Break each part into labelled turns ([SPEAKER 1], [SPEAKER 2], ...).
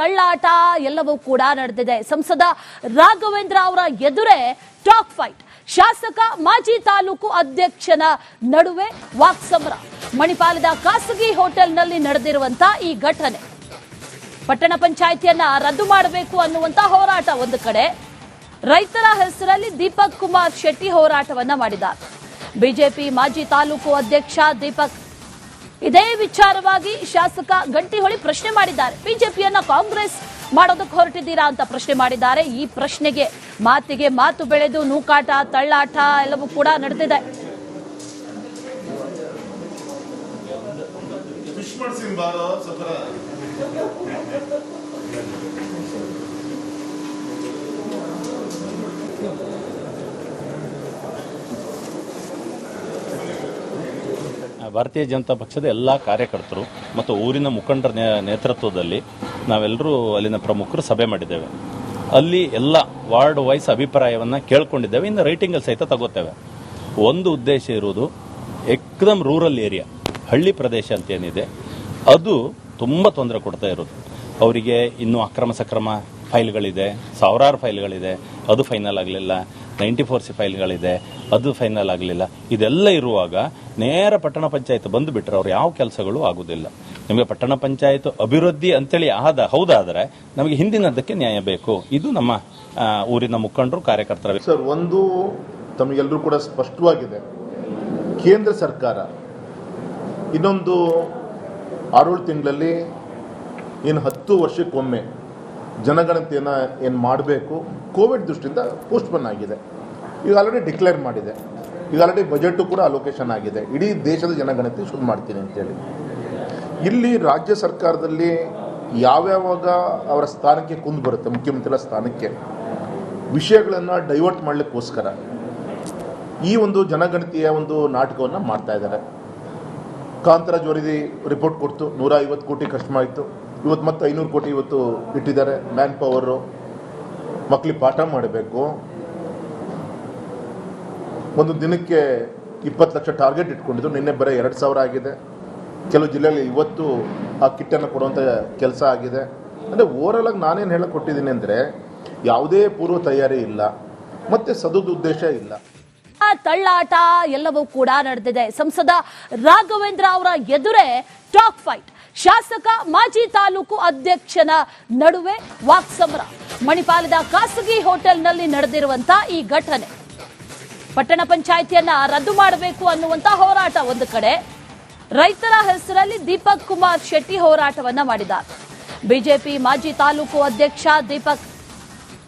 [SPEAKER 1] ತಳ್ಳಾಟ ಎಲ್ಲವೂ ಕೂಡ ನಡೆದಿದೆ. ಸಂಸದ ರಾಘವೇಂದ್ರ ಅವರ ಎದುರೇ ಟಾಕ್ ಫೈಟ್. ಶಾಸಕ, ಮಾಜಿ ತಾಲೂಕು ಅಧ್ಯಕ್ಷನ ನಡುವೆ ವಾಕ್ಸಮರ ಮಣಿಪಾಲದ ಖಾಸಗಿ ಹೋಟೆಲ್ನಲ್ಲಿ ನಡೆದಿರುವಂತಹ ಈ ಘಟನೆ. ಪಟ್ಟಣ ಪಂಚಾಯಿತಿಯನ್ನ ರದ್ದು ಮಾಡಬೇಕು ಅನ್ನುವಂತ ಹೋರಾಟ ಒಂದು ಕಡೆ. ರೈತರ ಹೆಸರಲ್ಲಿ ದೀಪಕ್ ಕುಮಾರ್ ಶೆಟ್ಟಿ ಹೋರಾಟವನ್ನ ಮಾಡಿದ್ದಾರೆ. ಬಿಜೆಪಿ ಮಾಜಿ ತಾಲೂಕು ಅಧ್ಯಕ್ಷ ದೀಪಕ್ ಇದೇ ವಿಚಾರವಾಗಿ ಶಾಸಕ ಗಂಟಿಹೊಳಿ ಪ್ರಶ್ನೆ ಮಾಡಿದ್ದಾರೆ. ಬಿಜೆಪಿಯನ್ನ ಕಾಂಗ್ರೆಸ್ ಮಾಡೋದಕ್ಕೆ ಹೊರಟಿದ್ದೀರಾ ಅಂತ ಪ್ರಶ್ನೆ ಮಾಡಿದ್ದಾರೆ. ಈ ಪ್ರಶ್ನೆಗೆ ಮಾತಿಗೆ ಮಾತು ಬೆಳೆದು ನೂಕಾಟ, ತಳ್ಳಾಟ ಎಲ್ಲವೂ ಕೂಡ ನಡೆದಿದೆ
[SPEAKER 2] ಬಾರೋ ಸ್ವಲ್ಪ
[SPEAKER 3] ಭಾರತೀಯ ಜನತಾ ಪಕ್ಷದ ಎಲ್ಲ ಕಾರ್ಯಕರ್ತರು ಮತ್ತು ಊರಿನ ಮುಖಂಡರ ನೇತೃತ್ವದಲ್ಲಿ ನಾವೆಲ್ಲರೂ ಅಲ್ಲಿನ ಪ್ರಮುಖರು ಸಭೆ ಮಾಡಿದ್ದೇವೆ. ಅಲ್ಲಿ ಎಲ್ಲ ವಾರ್ಡ್ ವೈಸ್ ಅಭಿಪ್ರಾಯವನ್ನು ಕೇಳ್ಕೊಂಡಿದ್ದೇವೆ. ಇನ್ನು ರೈಟಿಂಗಲ್ಲಿ ಸಹಿತ ತಗೋತೇವೆ. ಒಂದು ಉದ್ದೇಶ ಇರುವುದು ಎಕ್ದಮ್ ರೂರಲ್ ಏರಿಯಾ, ಹಳ್ಳಿ ಪ್ರದೇಶ ಅಂತ ಏನಿದೆ ಅದು ತುಂಬ ತೊಂದರೆ ಕೊಡ್ತಾ ಇರೋದು ಅವರಿಗೆ ಇನ್ನೂ ಅಕ್ರಮ ಸಕ್ರಮ ಫೈಲ್ಗಳಿದೆ, ಸಾವಿರಾರು ಫೈಲ್ಗಳಿದೆ, ಅದು ಫೈನಲ್ ಆಗಲಿಲ್ಲ. ನೈಂಟಿ ಫೋರ್ ಸಿ ಫೈಲ್ಗಳಿದೆ, ಅದು ಫೈನಲ್ ಆಗಲಿಲ್ಲ. ಇದೆಲ್ಲ ಇರುವಾಗ ನೇರ ಪಟ್ಟಣ ಪಂಚಾಯತ್ ಬಂದುಬಿಟ್ರೆ ಅವ್ರು ಯಾವ ಕೆಲಸಗಳು ಆಗೋದಿಲ್ಲ. ನಿಮಗೆ ಪಟ್ಟಣ ಪಂಚಾಯತ್ ಅಭಿವೃದ್ಧಿ ಅಂತೇಳಿ ಆದ, ಹೌದಾದರೆ ನಮಗೆ ಹಿಂದಿನದಕ್ಕೆ ನ್ಯಾಯ ಬೇಕು. ಇದು ನಮ್ಮ ಊರಿನ ಮುಖಂಡರು, ಕಾರ್ಯಕರ್ತರ
[SPEAKER 2] ಸರ್, ಒಂದು ತಮಗೆಲ್ಲರೂ ಕೂಡ ಸ್ಪಷ್ಟವಾಗಿದೆ. ಕೇಂದ್ರ ಸರ್ಕಾರ ಇನ್ನೊಂದು ಆರೇಳು ತಿಂಗಳಲ್ಲಿ ಇನ್ನು ಹತ್ತು ವರ್ಷಕ್ಕೊಮ್ಮೆ ಜನಗಣತಿಯನ್ನು ಏನು ಮಾಡಬೇಕು? ಕೋವಿಡ್ ದೃಷ್ಟಿಯಿಂದ ಪೋಸ್ಟ್ಪೋನ್ ಆಗಿದೆ. ಈಗ ಆಲ್ರೆಡಿ ಡಿಕ್ಲೇರ್ ಮಾಡಿದೆ. ಈಗ ಆಲ್ರೆಡಿ ಬಜೆಟು ಕೂಡ ಅಲೋಕೇಶನ್ ಆಗಿದೆ. ಇಡೀ ದೇಶದ ಜನಗಣತಿ ಶುರು ಮಾಡ್ತೀನಿ ಅಂತೇಳಿ ಇಲ್ಲಿ ರಾಜ್ಯ ಸರ್ಕಾರದಲ್ಲಿ ಯಾವ್ಯಾವಾಗ ಅವರ ಸ್ಥಾನಕ್ಕೆ ಕುಂದು ಬರುತ್ತೆ, ಮುಖ್ಯಮಂತ್ರಿಗಳ ಸ್ಥಾನಕ್ಕೆ, ವಿಷಯಗಳನ್ನು ಡೈವರ್ಟ್ ಮಾಡಲಿಕ್ಕೋಸ್ಕರ ಈ ಒಂದು ಜನಗಣತಿಯ ಒಂದು ನಾಟಕವನ್ನು ಮಾಡ್ತಾ ಇದ್ದಾರೆ. ಕಾಂತರಾಜ್ ವರದಿ ರಿಪೋರ್ಟ್ ಕೊಡ್ತು. ನೂರ ಐವತ್ತು ಕೋಟಿ ಖರ್ಚು ಮಾಡಿತ್ತು. ಇವತ್ತು ಮತ್ತೆ ಐನೂರು ಕೋಟಿ ಇವತ್ತು ಇಟ್ಟಿದ್ದಾರೆ. ಮ್ಯಾನ್ ಪವರು ಮಕ್ಕಳಿಗೆ ಪಾಠ ಮಾಡಬೇಕು. ಒಂದು ದಿನಕ್ಕೆ ಇಪ್ಪತ್ತು ಲಕ್ಷ ಟಾರ್ಗೆಟ್ ಇಟ್ಕೊಂಡಿದ್ರು. ನಿನ್ನೆ ಬರೀ ಎರಡು ಸಾವಿರ ಆಗಿದೆ. ಕೆಲವು ಜಿಲ್ಲೆಯಲ್ಲಿ ಇವತ್ತು ಆ ಕಿಟ್ಟನ್ನು ಕೊಡುವಂಥ ಕೆಲಸ ಆಗಿದೆ. ಅಂದರೆ ಓವರಾಲ್ ಆಗಿ ನಾನೇನು ಹೇಳಕ್ಕೆ ಕೊಟ್ಟಿದ್ದೀನಿ ಅಂದರೆ ಯಾವುದೇ ಪೂರ್ವ ತಯಾರಿ ಇಲ್ಲ. ಮತ್ತು ಸದುದ್ದೇಶ ಇಲ್ಲ.
[SPEAKER 1] ತಳ್ಳಾಟ ಎಲ್ಲವೂ ಕೂಡ ನಡೆದಿದೆ. ಸಂಸದ ರಾಘವೇಂದ್ರ ಅವರ ಎದುರೇ ಟಾಕ್ ಫೈಟ್ ಶಾಸಕ ಮಾಜಿ ತಾಲೂಕು ಅಧ್ಯಕ್ಷನ ನಡುವೆ ವಾಕ್ಸಮರ ಮಣಿಪಾಲದ ಖಾಸಗಿ ಹೋಟೆಲ್ನಲ್ಲಿ ನಡೆದಿರುವಂತಹ ಈ ಘಟನೆ. ಪಟ್ಟಣ ಪಂಚಾಯಿತಿಯನ್ನ ರದ್ದು ಮಾಡಬೇಕು ಅನ್ನುವಂತ ಹೋರಾಟ ಒಂದು ಕಡೆ. ರೈತರ ಹೆಸರಲ್ಲಿ ದೀಪಕ್ ಕುಮಾರ್ ಶೆಟ್ಟಿ ಹೋರಾಟವನ್ನ ಮಾಡಿದ್ದಾರೆ. ಬಿಜೆಪಿ ಮಾಜಿ ತಾಲೂಕು ಅಧ್ಯಕ್ಷ ದೀಪಕ್.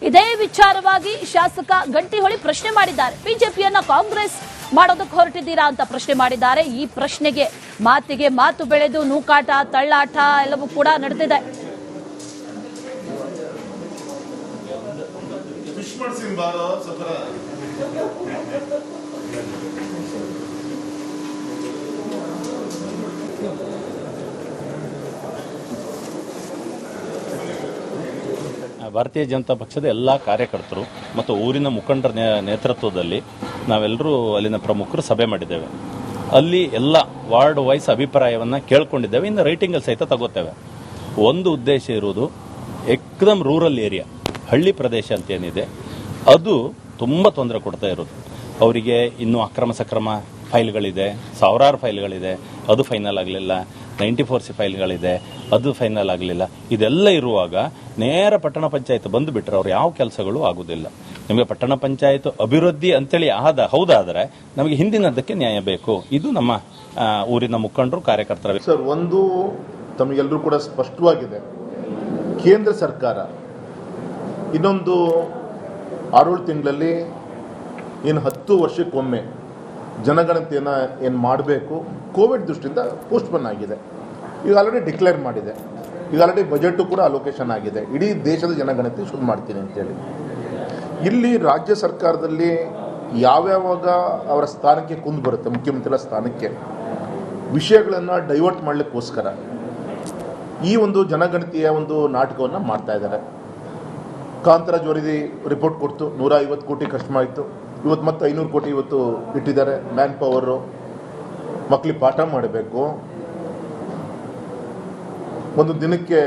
[SPEAKER 1] ಇದೇ ವಿಚಾರವಾಗಿ ಶಾಸಕ ಗಂಟಿಹೊಳಿ ಪ್ರಶ್ನೆ ಮಾಡಿದ್ದಾರೆ. ಬಿಜೆಪಿಯನ್ನ ಕಾಂಗ್ರೆಸ್ ಮಾಡೋದಕ್ಕೆ ಹೊರಟಿದ್ದೀರಾ ಅಂತ ಪ್ರಶ್ನೆ ಮಾಡಿದ್ದಾರೆ. ಈ ಪ್ರಶ್ನೆಗೆ ಮಾತಿಗೆ ಮಾತು ಬೆಳೆದು ನೂಕಾಟ ತಳ್ಳಾಟ ಎಲ್ಲವೂ ಕೂಡ ನಡೆದಿದೆ
[SPEAKER 3] ಭಾರತೀಯ ಜನತಾ ಪಕ್ಷದ ಎಲ್ಲ ಕಾರ್ಯಕರ್ತರು ಮತ್ತು ಊರಿನ ಮುಖಂಡರ ನೇ- ನೇತೃತ್ವದಲ್ಲಿ ನಾವೆಲ್ಲರೂ ಅಲ್ಲಿನ ಪ್ರಮುಖರು ಸಭೆ ಮಾಡಿದ್ದೇವೆ. ಅಲ್ಲಿ ಎಲ್ಲ ವಾರ್ಡ್ ವೈಸ್ ಅಭಿಪ್ರಾಯವನ್ನು ಕೇಳ್ಕೊಂಡಿದ್ದೇವೆ. ಇನ್ನು ರೈಟಿಂಗಲ್ಲಿ ಸಹಿತ ತಗೋತೇವೆ. ಒಂದು ಉದ್ದೇಶ ಇರುವುದು ಎಕ್ದಮ್ ರೂರಲ್ ಏರಿಯಾ ಹಳ್ಳಿ ಪ್ರದೇಶ ಅಂತ ಏನಿದೆ ಅದು ತುಂಬ ತೊಂದರೆ ಕೊಡ್ತಾ ಇರೋದು ಅವರಿಗೆ ಇನ್ನೂ ಅಕ್ರಮ ಸಕ್ರಮ ಫೈಲ್ಗಳಿದೆ, ಸಾವಿರಾರು ಫೈಲ್ಗಳಿದೆ. ಅದು ಫೈನಲ್ ಆಗಲಿಲ್ಲ. ನೈಂಟಿ ಫೋರ್ ಸಿ ಫೈಲ್ಗಳಿದೆ. ಅದು ಫೈನಲ್ ಆಗಲಿಲ್ಲ. ಇದೆಲ್ಲ ಇರುವಾಗ ನೇರ ಪಟ್ಟಣ ಪಂಚಾಯತ್ ಬಂದುಬಿಟ್ರೆ ಅವ್ರು ಯಾವ ಕೆಲಸಗಳು ಆಗುದಿಲ್ಲ. ನಿಮಗೆ ಪಟ್ಟಣ ಪಂಚಾಯತ್ ಅಭಿವೃದ್ಧಿ ಅಂತೇಳಿ ಆದ, ಹೌದಾದರೆ ನಮಗೆ ಹಿಂದಿನದಕ್ಕೆ ನ್ಯಾಯ ಬೇಕು. ಇದು ನಮ್ಮ ಊರಿನ ಮುಖಂಡರು, ಕಾರ್ಯಕರ್ತರ.
[SPEAKER 2] ಸರ್, ಒಂದು ತಮಗೆಲ್ಲರೂ ಕೂಡ ಸ್ಪಷ್ಟವಾಗಿದೆ. ಕೇಂದ್ರ ಸರ್ಕಾರ ಇನ್ನೊಂದು ಆರೇಳು ತಿಂಗಳಲ್ಲಿ ಏನು ಹತ್ತು ವರ್ಷಕ್ಕೊಮ್ಮೆ ಜನಗಣತಿಯನ್ನು ಏನು ಮಾಡಬೇಕು? ಕೋವಿಡ್ ದೃಷ್ಟಿಯಿಂದ ಪೋಸ್ಟ್ಪೋನ್ ಆಗಿದೆ. ಈಗ ಆಲ್ರೆಡಿ ಡಿಕ್ಲೇರ್ ಮಾಡಿದೆ. ಈಗ ಆಲ್ರೆಡಿ ಬಜೆಟು ಕೂಡ ಅಲೋಕೇಶನ್ ಆಗಿದೆ. ಇಡೀ ದೇಶದ ಜನಗಣತಿ ಶುರು ಮಾಡ್ತೀನಿ ಅಂತೇಳಿ. ಇಲ್ಲಿ ರಾಜ್ಯ ಸರ್ಕಾರದಲ್ಲಿ ಯಾವ್ಯಾವಾಗ ಅವರ ಸ್ಥಾನಕ್ಕೆ ಕುಂದು ಬರುತ್ತೆ, ಮುಖ್ಯಮಂತ್ರಿಗಳ ಸ್ಥಾನಕ್ಕೆ, ವಿಷಯಗಳನ್ನು ಡೈವರ್ಟ್ ಮಾಡಲಿಕ್ಕೋಸ್ಕರ ಈ ಒಂದು ಜನಗಣತಿಯ ಒಂದು ನಾಟಕವನ್ನು ಮಾಡ್ತಾ ಇದ್ದಾರೆ. ಕಾಂತರಾಜ್ ವರದಿ ರಿಪೋರ್ಟ್ ಕೊಡ್ತು ನೂರ ಐವತ್ತು ಕೋಟಿ ಖರ್ಚು ಮಾಡಿತ್ತು, ಇವತ್ತು ಮತ್ತೆ ಐನೂರು ಕೋಟಿ ಇವತ್ತು ಇಟ್ಟಿದ್ದಾರೆ ಮ್ಯಾನ್ ಪವರು ಮಕ್ಕಳಿಗೆ ಪಾಠ ಮಾಡಬೇಕು. ಒಂದು ದಿನಕ್ಕೆ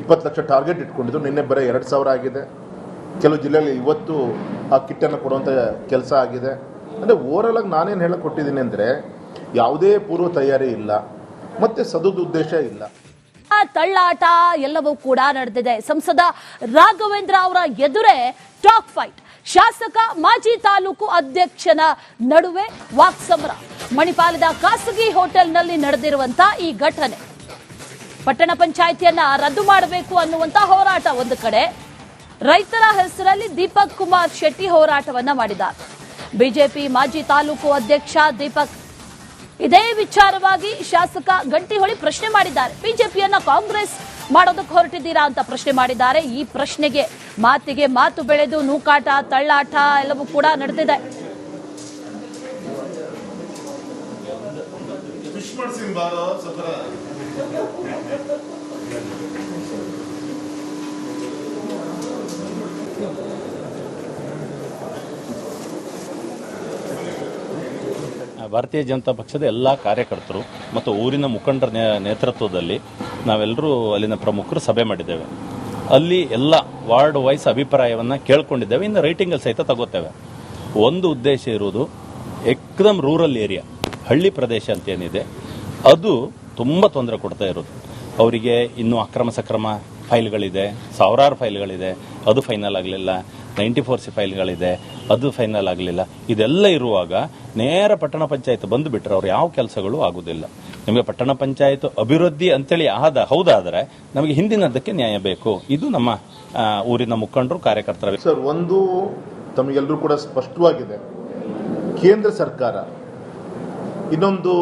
[SPEAKER 2] ಇಪ್ಪತ್ತು ಲಕ್ಷ ಟಾರ್ಗೆಟ್ ಇಟ್ಕೊಂಡಿದ್ರು, ನಿನ್ನೆ ಬರೀ ಎರಡು ಸಾವಿರ ಆಗಿದೆ. ಕೆಲವು ಜಿಲ್ಲೆಯಲ್ಲಿ ಇವತ್ತು ಆ ಕಿಟ್ಟನ್ನು ಕೊಡುವಂಥ ಕೆಲಸ ಆಗಿದೆ. ಅಂದರೆ ಓವರಾಲ್ ಆಗಿ ನಾನೇನು ಹೇಳಕ್ ಕೊಟ್ಟಿದ್ದೀನಿ ಅಂದರೆ ಯಾವುದೇ ಪೂರ್ವ ತಯಾರಿ ಇಲ್ಲ, ಮತ್ತು ಸದುದ್ದೇಶ ಇಲ್ಲ.
[SPEAKER 1] ತಳ್ಳಾಟ ಎಲ್ಲವೂ ಕೂಡ ನಡೆದಿದೆ. ಸಂಸದ ರಾಘವೇಂದ್ರ ಅವರ ಎದುರೇ ಟಾಕ್ ಫೈಟ್ ಶಾಸಕ, ಮಾಜಿ ತಾಲೂಕು ಅಧ್ಯಕ್ಷನ ನಡುವೆ ವಾಕ್ಸಮರ. ಮಣಿಪಾಲದ ಖಾಸಗಿ ಹೋಟೆಲ್ನಲ್ಲಿ ನಡೆದಿರುವಂತ ಈ ಘಟನೆ. ಪಟ್ಟಣ ಪಂಚಾಯಿತಿಯನ್ನ ರದ್ದು ಮಾಡಬೇಕು ಅನ್ನುವಂತ ಹೋರಾಟ ಒಂದು ಕಡೆ ರೈತರ ಹೆಸರಲ್ಲಿ ದೀಪಕ್ ಕುಮಾರ್ ಶೆಟ್ಟಿ ಹೋರಾಟವನ್ನ ಮಾಡಿದ್ದಾರೆ. ಬಿಜೆಪಿ ಮಾಜಿ ತಾಲೂಕು ಅಧ್ಯಕ್ಷ ದೀಪಕ್ ಇದೇ ವಿಚಾರವಾಗಿ ಶಾಸಕ ಗಂಟಿಹೊಳಿ ಪ್ರಶ್ನೆ ಮಾಡಿದ್ದಾರೆ. ಬಿಜೆಪಿಯನ್ನ ಕಾಂಗ್ರೆಸ್ ಮಾಡೋದಕ್ಕೆ ಹೊರಟಿದ್ದೀರಾ ಅಂತ ಪ್ರಶ್ನೆ ಮಾಡಿದ್ದಾರೆ. ಈ ಪ್ರಶ್ನೆಗೆ ಮಾತಿಗೆ ಮಾತು ಬೆಳೆದು ನೂಕಾಟ, ತಳ್ಳಾಟ ಎಲ್ಲವೂ ಕೂಡ ನಡೆದಿದೆ.
[SPEAKER 3] ಭಾರತೀಯ ಜನತಾ ಪಕ್ಷದ ಎಲ್ಲ ಕಾರ್ಯಕರ್ತರು ಮತ್ತು ಊರಿನ ಮುಖಂಡರ ನೇತೃತ್ವದಲ್ಲಿ ನಾವೆಲ್ಲರೂ ಅಲ್ಲಿನ ಪ್ರಮುಖರು ಸಭೆ ಮಾಡಿದ್ದೇವೆ. ಅಲ್ಲಿ ಎಲ್ಲ ವಾರ್ಡ್ ವೈಸ್ ಅಭಿಪ್ರಾಯವನ್ನು ಕೇಳ್ಕೊಂಡಿದ್ದೇವೆ, ಇನ್ನು ರೈಟಿಂಗಲ್ಲಿ ಸಹಿತ ತಗೋತೇವೆ. ಒಂದು ಉದ್ದೇಶ ಇರುವುದು ಎಕ್ದಮ್ ರೂರಲ್ ಏರಿಯಾ, ಹಳ್ಳಿ ಪ್ರದೇಶ ಅಂತ ಏನಿದೆ, ಅದು ತುಂಬ ತೊಂದರೆ ಕೊಡ್ತಾ ಇರೋದು. ಅವರಿಗೆ ಇನ್ನೂ ಅಕ್ರಮ ಸಕ್ರಮ ಫೈಲ್ಗಳಿದೆ, ಸಾವಿರಾರು ಫೈಲ್ಗಳಿದೆ. ಅದು ಫೈನಲ್ ಆಗಲಿಲ್ಲ. ನೈಂಟಿ ಫೋರ್ ಸಿ ಫೈಲ್ಗಳಿದೆ. ಅದು ಫೈನಲ್ ಆಗಲಿಲ್ಲ. ಇದೆಲ್ಲ ಇರುವಾಗ ನೇರ ಪಟ್ಟಣ ಪಂಚಾಯತ್ ಬಂದುಬಿಟ್ರೆ ಅವ್ರು ಯಾವ ಕೆಲಸಗಳು ಆಗೋದಿಲ್ಲ. ನಿಮಗೆ ಪಟ್ಟಣ ಪಂಚಾಯತ್ ಅಭಿವೃದ್ಧಿ ಅಂತೇಳಿ ಆದ, ಹೌದಾದರೆ ನಮಗೆ ಹಿಂದಿನದಕ್ಕೆ ನ್ಯಾಯ ಬೇಕು. ಇದು ನಮ್ಮ ಊರಿನ ಮುಖಂಡರು, ಕಾರ್ಯಕರ್ತರ
[SPEAKER 2] ಸರ್, ಒಂದು ತಮಗೆಲ್ಲರೂ ಕೂಡ ಸ್ಪಷ್ಟವಾಗಿದೆ. ಕೇಂದ್ರ ಸರ್ಕಾರ ಇನ್ನೊಂದು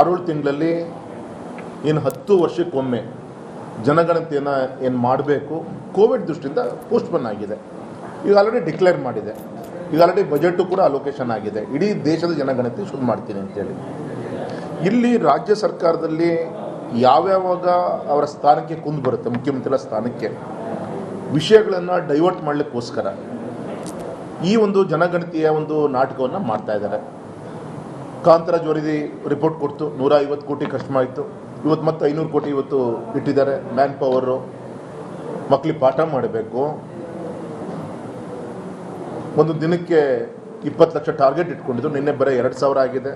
[SPEAKER 2] ಆರು ತಿಂಗಳಲ್ಲಿ ಇನ್ನು ಹತ್ತು ವರ್ಷಕ್ಕೊಮ್ಮೆ ಜನಗಣತಿಯನ್ನು ಏನು ಮಾಡಬೇಕು? ಕೋವಿಡ್ ದೃಷ್ಟಿಯಿಂದ ಪೋಸ್ಟ್ಪೋನ್ ಆಗಿದೆ. ಈಗ ಆಲ್ರೆಡಿ ಡಿಕ್ಲೇರ್ ಮಾಡಿದೆ. ಈಗ ಆಲ್ರೆಡಿ ಬಜೆಟು ಕೂಡ ಅಲೋಕೇಶನ್ ಆಗಿದೆ. ಇಡೀ ದೇಶದ ಜನಗಣತಿ ಶುರು ಮಾಡ್ತೀನಿ ಅಂತೇಳಿ. ಇಲ್ಲಿ ರಾಜ್ಯ ಸರ್ಕಾರದಲ್ಲಿ ಯಾವ್ಯಾವಾಗ ಅವರ ಸ್ಥಾನಕ್ಕೆ ಕುಂದು ಬರುತ್ತೆ, ಮುಖ್ಯಮಂತ್ರಿಗಳ ಸ್ಥಾನಕ್ಕೆ, ವಿಷಯಗಳನ್ನು ಡೈವರ್ಟ್ ಮಾಡಲಿಕ್ಕೋಸ್ಕರ ಈ ಒಂದು ಜನಗಣತಿಯ ಒಂದು ನಾಟಕವನ್ನು ಮಾಡ್ತಾ ಇದ್ದಾರೆ. ಕಾಂತರಾಜ್ ವರದಿ ರಿಪೋರ್ಟ್ ಕೊಡ್ತು. ನೂರ ಐವತ್ತು ಕೋಟಿ ಖರ್ಚು ಮಾಡಿತ್ತು. ಇವತ್ತು ಮತ್ತೆ ಐನೂರು ಕೋಟಿ ಇವತ್ತು ಇಟ್ಟಿದ್ದಾರೆ. ಮ್ಯಾನ್ ಪವರು ಮಕ್ಕಳಿಗೆ ಪಾಠ ಮಾಡಬೇಕು. ಒಂದು ದಿನಕ್ಕೆ ಇಪ್ಪತ್ತು ಲಕ್ಷ ಟಾರ್ಗೆಟ್ ಇಟ್ಕೊಂಡಿದ್ರು. ನಿನ್ನೆ ಬರೀ ಎರಡು ಸಾವಿರ ಆಗಿದೆ.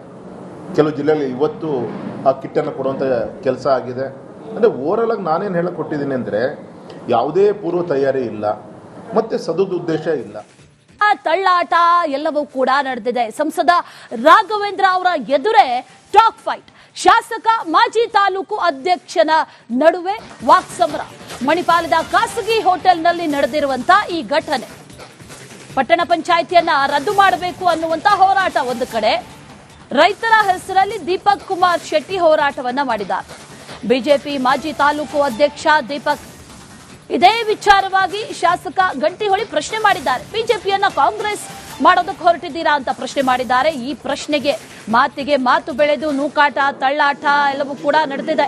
[SPEAKER 2] ಕೆಲವು ಜಿಲ್ಲೆಯಲ್ಲಿ ಇವತ್ತು ಆ ಕಿಟ್ಟನ್ನು ಕೊಡುವಂಥ ಕೆಲಸ ಆಗಿದೆ. ಅಂದರೆ ಓವರಾಲ್ ಆಗಿ ನಾನೇನು ಹೇಳಕ್ ಕೊಟ್ಟಿದ್ದೀನಿ ಅಂದರೆ, ಯಾವುದೇ ಪೂರ್ವ ತಯಾರಿ ಇಲ್ಲ. ಮತ್ತೆ ಮತ್ತು ಸದುದ್ದೇಶ ಇಲ್ಲ.
[SPEAKER 1] ತಳ್ಳಾಟ ಎಲ್ಲವೂ ಕೂಡ ನಡೆದಿದೆ. ಸಂಸದ ರಾಘವೇಂದ್ರ ಅವರ ಎದುರೇ ಟಾಕ್ ಫೈಟ್ ಶಾಸಕ ಮಾಜಿ ತಾಲೂಕು ಅಧ್ಯಕ್ಷನ ನಡುವೆ ವಾಕ್ಸಮರ ಮಣಿಪಾಲದ ಖಾಸಗಿ ಹೋಟೆಲ್ನಲ್ಲಿ ನಡೆದಿರುವಂತಹ ಈ ಘಟನೆ. ಪಟ್ಟಣ ಪಂಚಾಯಿತಿಯನ್ನ ರದ್ದು ಮಾಡಬೇಕು ಅನ್ನುವಂತಹ ಹೋರಾಟ ಒಂದು ಕಡೆ. ರೈತರ ಹೆಸರಲ್ಲಿ ದೀಪಕ್ ಕುಮಾರ್ ಶೆಟ್ಟಿ ಹೋರಾಟವನ್ನ ಮಾಡಿದ್ದಾರೆ. ಬಿಜೆಪಿ ಮಾಜಿ ತಾಲೂಕು ಅಧ್ಯಕ್ಷ ದೀಪಕ್ ಇದೇ ವಿಚಾರವಾಗಿ ಶಾಸಕ ಗಂಟಿಹೊಳಿ ಪ್ರಶ್ನೆ ಮಾಡಿದ್ದಾರೆ. ಬಿಜೆಪಿಯನ್ನ ಕಾಂಗ್ರೆಸ್ ಮಾಡೋದಕ್ಕೆ ಹೊರಟಿದ್ದೀರಾ ಅಂತ ಪ್ರಶ್ನೆ ಮಾಡಿದ್ದಾರೆ. ಈ ಪ್ರಶ್ನೆಗೆ ಮಾತಿಗೆ ಮಾತು ಬೆಳೆದು ನೂಕಾಟ ತಳ್ಳಾಟ ಎಲ್ಲವೂ ಕೂಡ ನಡೆದಿದೆ.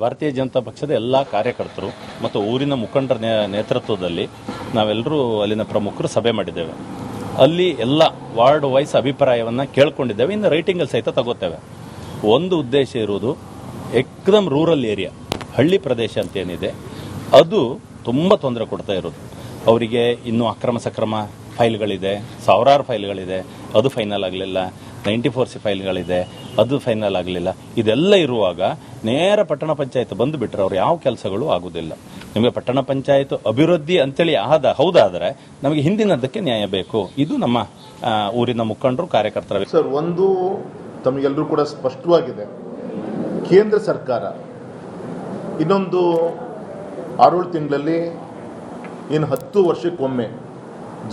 [SPEAKER 3] ಭಾರತೀಯ ಜನತಾ ಪಕ್ಷದ ಎಲ್ಲ ಕಾರ್ಯಕರ್ತರು ಮತ್ತು ಊರಿನ ಮುಖಂಡರ ನೇ- ನೇತೃತ್ವದಲ್ಲಿ ನಾವೆಲ್ಲರೂ ಅಲ್ಲಿನ ಪ್ರಮುಖರು ಸಭೆ ಮಾಡಿದ್ದೇವೆ. ಅಲ್ಲಿ ಎಲ್ಲ ವಾರ್ಡ್ ವೈಸ್ ಅಭಿಪ್ರಾಯವನ್ನು ಕೇಳ್ಕೊಂಡಿದ್ದೇವೆ. ಇನ್ನು ರೈಟಿಂಗಲ್ಲಿ ಸಹಿತ ತಗೋತೇವೆ. ಒಂದು ಉದ್ದೇಶ ಇರುವುದು ಎಕ್ದಮ್ ರೂರಲ್ ಏರಿಯಾ ಹಳ್ಳಿ ಪ್ರದೇಶ ಅಂತ ಏನಿದೆ ಅದು ತುಂಬ ತೊಂದರೆ ಕೊಡ್ತಾ ಇರೋದು ಅವರಿಗೆ ಇನ್ನೂ ಅಕ್ರಮ ಸಕ್ರಮ ಫೈಲ್ಗಳಿದೆ ಸಾವಿರಾರು ಫೈಲ್ಗಳಿದೆ ಅದು ಫೈನಲ್ ಆಗಲಿಲ್ಲ. ನೈಂಟಿ ಫೋರ್ ಸಿ ಫೈಲ್ಗಳಿದೆ, ಅದು ಫೈನಲ್ ಆಗಲಿಲ್ಲ. ಇದೆಲ್ಲ ಇರುವಾಗ ನೇರ ಪಟ್ಟಣ ಪಂಚಾಯತ್ ಬಂದು ಬಿಟ್ಟರೆ ಅವ್ರು ಯಾವ ಕೆಲಸಗಳು ಆಗೋದಿಲ್ಲ. ನಿಮಗೆ ಪಟ್ಟಣ ಪಂಚಾಯತ್ ಅಭಿವೃದ್ಧಿ ಅಂತೇಳಿ ಆದ, ಹೌದಾದರೆ ನಮಗೆ ಹಿಂದಿನದಕ್ಕೆ ನ್ಯಾಯ ಬೇಕು. ಇದು ನಮ್ಮ ಊರಿನ ಮುಖಂಡರು, ಕಾರ್ಯಕರ್ತರ
[SPEAKER 2] ಸರ್, ಒಂದು ತಮಗೆಲ್ಲರೂ ಕೂಡ ಸ್ಪಷ್ಟವಾಗಿದೆ. ಕೇಂದ್ರ ಸರ್ಕಾರ ಇನ್ನೊಂದು ಆರೇಳು ತಿಂಗಳಲ್ಲಿ ಇನ್ನು ಹತ್ತು ವರ್ಷಕ್ಕೊಮ್ಮೆ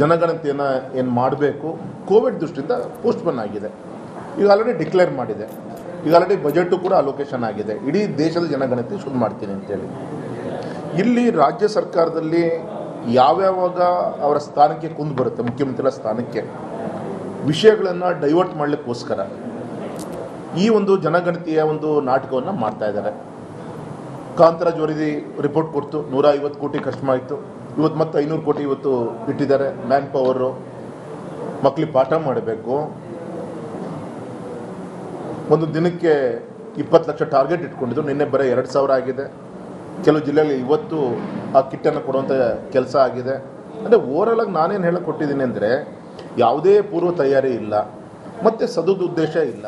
[SPEAKER 2] ಜನಗಣತಿಯನ್ನು ಏನು ಮಾಡಬೇಕು? ಕೋವಿಡ್ ದೃಷ್ಟಿಯಿಂದ ಪೋಸ್ಟ್ಪೋನ್ ಆಗಿದೆ. ಈಗ ಆಲ್ರೆಡಿ ಡಿಕ್ಲೇರ್ ಮಾಡಿದೆ. ಈಗ ಆಲ್ರೆಡಿ ಬಜೆಟು ಕೂಡ ಅಲೋಕೇಶನ್ ಆಗಿದೆ. ಇಡೀ ದೇಶದ ಜನಗಣತಿ ಶುರು ಮಾಡ್ತೀನಿ ಅಂತೇಳಿ. ಇಲ್ಲಿ ರಾಜ್ಯ ಸರ್ಕಾರದಲ್ಲಿ ಯಾವ್ಯಾವಾಗ ಅವರ ಸ್ಥಾನಕ್ಕೆ ಕುಂದು ಬರುತ್ತೆ, ಮುಖ್ಯಮಂತ್ರಿಗಳ ಸ್ಥಾನಕ್ಕೆ, ವಿಷಯಗಳನ್ನು ಡೈವರ್ಟ್ ಮಾಡಲಿಕ್ಕೋಸ್ಕರ ಈ ಒಂದು ಜನಗಣತಿಯ ಒಂದು ನಾಟಕವನ್ನು ಮಾಡ್ತಾ ಇದ್ದಾರೆ. ಕಾಂತರಾಜ್ ವರದಿ ರಿಪೋರ್ಟ್ ಕೊಡ್ತು. ನೂರ ಐವತ್ತು ಕೋಟಿ ಖರ್ಚು ಮಾಡಿತ್ತು. ಇವತ್ತು ಮತ್ತೆ ಐನೂರು ಕೋಟಿ ಇವತ್ತು ಇಟ್ಟಿದ್ದಾರೆ. ಮ್ಯಾನ್ ಪವರು ಮಕ್ಕಳಿಗೆ ಪಾಠ ಮಾಡಬೇಕು. ಒಂದು ದಿನಕ್ಕೆ ಇಪ್ಪತ್ತು ಲಕ್ಷ ಟಾರ್ಗೆಟ್ ಇಟ್ಕೊಂಡಿದ್ರು. ನಿನ್ನೆ ಬರೀ ಎರಡು ಸಾವಿರ ಆಗಿದೆ. ಕೆಲವು ಜಿಲ್ಲೆಯಲ್ಲಿ ಇವತ್ತು ಆ ಕಿಟ್ಟನ್ನು ಕೊಡುವಂಥ ಕೆಲಸ ಆಗಿದೆ. ಅಂದರೆ ಓವರಾಲ್ ಆಗಿ ನಾನೇನು ಹೇಳಕ್ಕೆ ಕೊಟ್ಟಿದ್ದೀನಿ ಅಂದರೆ ಯಾವುದೇ ಪೂರ್ವ ತಯಾರಿ ಇಲ್ಲ. ಮತ್ತು ಸದುದ್ದೇಶ ಇಲ್ಲ.